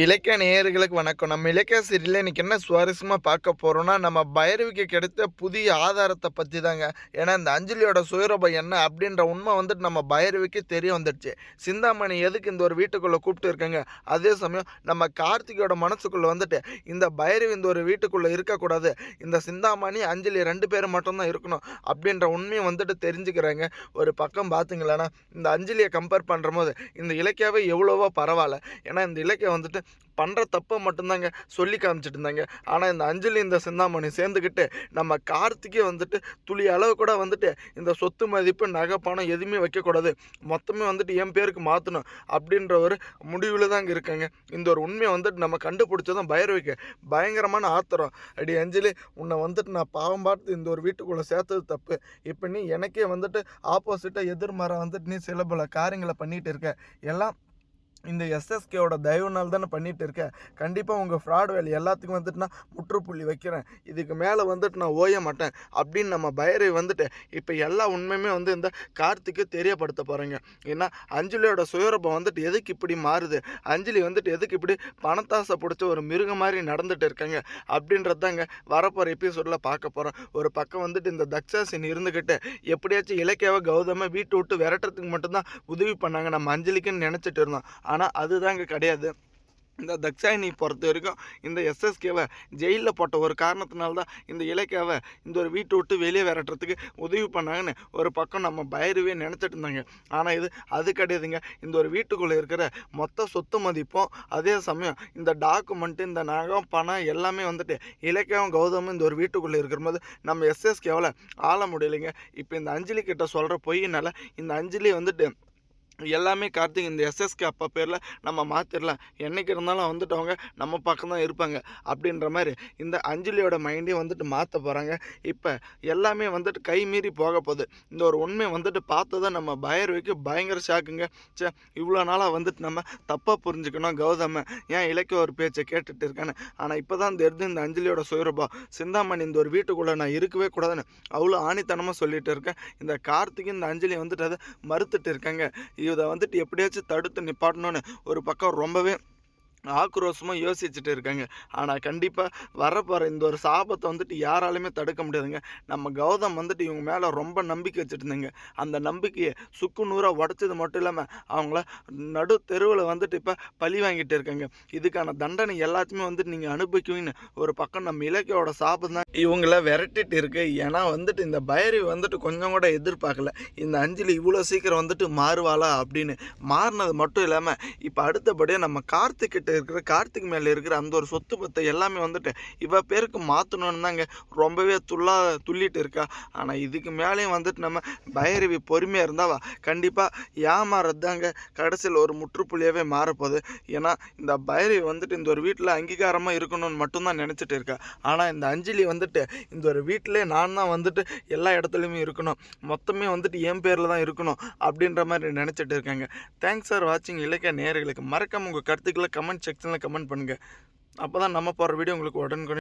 இலக்கிய நேயர்களுக்கு வணக்கம். நம்ம இலக்கிய சீரியலில் இன்னைக்கு என்ன சுவாரஸ்யமாக பார்க்க போகிறோம்னா நம்ம பைரவிக்கு கிடைத்த புதிய ஆதாரத்தை பற்றி தாங்க ஏன்னா இந்த அஞ்சலியோட சுயரூபம் என்ன அப்படின்ற உண்மை வந்துட்டு நம்ம பைரவிக்கு தெரிய வந்துடுச்சு. சிந்தாமணி எதுக்கு இந்த ஒரு வீட்டுக்குள்ளே கூப்பிட்டு இருக்காங்க? அதே சமயம் நம்ம கார்த்திகோட மனசுக்குள்ளே வந்துட்டு இந்த பைரவி இந்த ஒரு வீட்டுக்குள்ளே இருக்கக்கூடாது. இந்த சிந்தாமணி அஞ்சலி ரெண்டு பேரும் மட்டும்தான் இருக்கணும் அப்படின்ற உண்மையை வந்துட்டு தெரிஞ்சுக்கிறாங்க. ஒரு பக்கம் பார்த்தீங்களன்னா இந்த அஞ்சலியை கம்பேர் பண்ணுற போது இந்த இலக்கியாவே எவ்வளவோ பரவாயில்ல. ஏன்னா இந்த இலக்கியம் வந்துட்டு பண்ணுற தப்பை மட்டும்தாங்க சொல்லி காமிச்சிட்டு இருந்தாங்க ஆனால் இந்த அஞ்சலி இந்த சிந்தாமணி சேர்ந்துக்கிட்டு நம்ம கார்த்திக்கே வந்துட்டு துளி அளவு கூட வந்துட்டு இந்த சொத்து மதிப்பு நகை பணம் எதுவுமே வைக்கக்கூடாது. மொத்தமே வந்துட்டு என் பேருக்கு மாற்றணும் அப்படின்ற ஒரு முடிவில் தாங்க இருக்காங்க. இந்த ஒரு உண்மையை வந்துட்டு நம்ம கண்டுபிடிச்சதும் பைரவிக்கு பயங்கரமான ஆத்திரம். அடி அஞ்சலி உன்னை வந்துட்டு நான் பாவம் பார்த்து இந்த ஒரு வீட்டுக்குள்ளே சேர்த்தது தப்பு. இப்போ நீ எனக்கே வந்துட்டு ஆப்போசிட்டாக எதிர்மறை வந்துட்டு நீ சில பல காரியங்களை பண்ணிகிட்டு இருக்க. எல்லாம் இந்த எஸ்எஸ்கேவோட தயவுனால் தானே பண்ணிட்டு இருக்கேன். கண்டிப்பாக உங்கள் ஃப்ராட் வேலை எல்லாத்துக்கும் வந்துட்டு நான் முற்றுப்புள்ளி வைக்கிறேன். இதுக்கு மேலே வந்துட்டு நான் ஓய மாட்டேன். அப்படின்னு நம்ம பைரவி வந்துட்டு இப்போ எல்லா உண்மையுமே வந்து இந்த கார்த்திக்கு தெரியப்படுத்த போகிறேங்க ஏன்னா அஞ்சலியோட சுயரூபம் வந்துட்டு எதுக்கு இப்படி மாறுது? அஞ்சலி வந்துட்டு எதுக்கு இப்படி பணத்தாசை பிடிச்ச ஒரு மிருகம் மாதிரி நடந்துட்டு இருக்காங்க? அப்படின்றது தாங்க வரப்போகிற எபிசோடில் பார்க்க போகிறோம் ஒரு பக்கம் வந்துட்டு இந்த தக்ஷாசின் இருந்துக்கிட்டு எப்படியாச்சும் இலக்கியாவை கௌதமாக வீட்டு விட்டு விரட்டுறதுக்கு மட்டும்தான் உதவி பண்ணாங்க நம்ம அஞ்சலிக்குன்னு நினச்சிட்டு இருந்தோம். ஆனால் அதுதாங்க கிடையாது. இந்த தக்ஷாயினி பொறுத்த வரைக்கும் இந்த எஸ்எஸ்கேவை ஜெயிலில் போட்ட ஒரு காரணத்தினால தான் இந்த இலக்கியாவை இந்த ஒரு வீட்டை விட்டு வெளியே விரட்டுறதுக்கு உதவி பண்ணாங்கன்னு ஒரு பக்கம் நம்ம பயிரவே நினச்சிட்டு இருந்தாங்க. ஆனால் இது அது கிடையாதுங்க. இந்த ஒரு வீட்டுக்குள்ளே இருக்கிற மொத்த சொத்து மதிப்பும் அதே சமயம் இந்த டாக்குமெண்ட்டு இந்த நகம் பணம் எல்லாமே வந்துட்டு இலக்கியம் கௌதமும் இந்த ஒரு வீட்டுக்குள்ளே இருக்கிற போது நம்ம எஸ்எஸ்கேவில் ஆள முடியலைங்க. இப்போ இந்த அஞ்சலி கிட்ட சொல்கிற பொய்யினால் இந்த அஞ்சலி வந்துட்டு எல்லாமே கார்த்திக் இந்த எஸ்எஸ்கே அப்பா பேரில் நம்ம மாற்றிடலாம் என்றைக்கு இருந்தாலும் வந்துட்டு அவங்க நம்ம பக்கம் தான் இருப்பாங்க. அப்படின்ற மாதிரி இந்த அஞ்சலியோட மைண்டே வந்துட்டு மாற்ற போகிறாங்க இப்போ எல்லாமே வந்துட்டு கை மீறி போக போகுது. இந்த ஒரு உண்மையை வந்துட்டு பார்த்ததை நம்ம பயர்வைக்கு பயங்கர ஷாக்குங்க. சே இவ்வளோ நாளாக வந்துட்டு நம்ம தப்பாக புரிஞ்சுக்கணும் கௌதம. ஏன் இலக்கிய ஒரு பேச்சை கேட்டுட்டு இருக்கான்னு. ஆனால் இப்போ தான் தெரிஞ்சு இந்த அஞ்சலியோட சுயரூபம். சிந்தாமணி இந்த ஒரு வீட்டுக்குள்ளே நான் இருக்கவே கூடாதுன்னு அவ்வளோ ஆணித்தனமாக சொல்லிட்டு இருக்கேன். இந்த கார்த்திக் இந்த அஞ்சலி வந்துட்டு அதை மறுத்துட்டு இருக்காங்க. இதை வந்துட்டு எப்படியாச்சும் தடுத்து நிப்பாட்டணும்னு ஒரு பக்கம் ரொம்பவே ஆக்ரோஷமாக யோசிச்சுட்டு இருக்காங்க. ஆனால் கண்டிப்பாக வரப்போகிற இந்த ஒரு சாபத்தை வந்துட்டு யாராலுமே தடுக்க முடியாதுங்க. நம்ம கௌதம் வந்துட்டு இவங்க மேலே ரொம்ப நம்பிக்கை வச்சுட்டு இருந்தாங்க அந்த நம்பிக்கையை சுக்கு நூறாக உடச்சது மட்டும் இல்லாமல் அவங்கள நடு தெருவில் வந்துட்டு இப்போ பழி வாங்கிட்டு இருக்காங்க. இதுக்கான தண்டனை எல்லாத்தையுமே வந்துட்டு நீங்கள் அனுபவிக்குவீங்கன்னு ஒரு பக்கம் நம்ம இலக்கியோட சாபம் தான். இவங்கள விரட்டிட்டு இருக்கு. ஏன்னா வந்துட்டு இந்த பைரவி வந்துட்டு கொஞ்சம் கூட எதிர்பார்க்கல. இந்த அஞ்சலி இவ்வளோ சீக்கிரம் வந்துட்டு மாறுவாளா அப்படின்னு மாறினது மட்டும் இல்லாமல் இப்போ அடுத்தபடியாக நம்ம கார்த்திக்கிட்ட கிட்ட இருக்கிற கார்த்திக் மேலே இருக்கிற அந்த ஒரு சொத்து பத்தை எல்லாமே வந்துட்டு இவ பேருக்கு மாற்றணும்னு தாங்க ரொம்பவே துள்ளா துள்ளிட்டு இருக்கா. ஆனால் இதுக்கு மேலேயும் வந்துட்டு நம்ம பைரவி பொறுமையாக இருந்தாவா கண்டிப்பாக ஏமாறது தாங்க கடைசியில் ஒரு முற்றுப்புள்ளியாகவே மாறப்போகுது. ஏன்னா இந்த பைரவி வந்துட்டு இந்த ஒரு வீட்டில் அங்கீகாரமாக இருக்கணும்னு மட்டும்தான் நினச்சிட்டு இருக்கா. ஆனால் இந்த அஞ்சலி வந்துட்டு இந்த ஒரு வீட்டிலே நான் தான் வந்துட்டு எல்லா இடத்துலையுமே இருக்கணும். மொத்தமே வந்துட்டு என் பேரில் தான் இருக்கணும் அப்படின்ற மாதிரி நினச்சிட்டு இருக்காங்க. தேங்க்ஸ் ஃபார் வாட்சிங் இலக்கிய நேர்களுக்கு மறக்காம உங்கள் கருத்துக்களை கமெண்ட் செக்ஷனில் கமெண்ட் பண்ணுங்கள் அப்போ தான் நம்ம போகிற வீடியோ உங்களுக்கு உடனுக்குடன்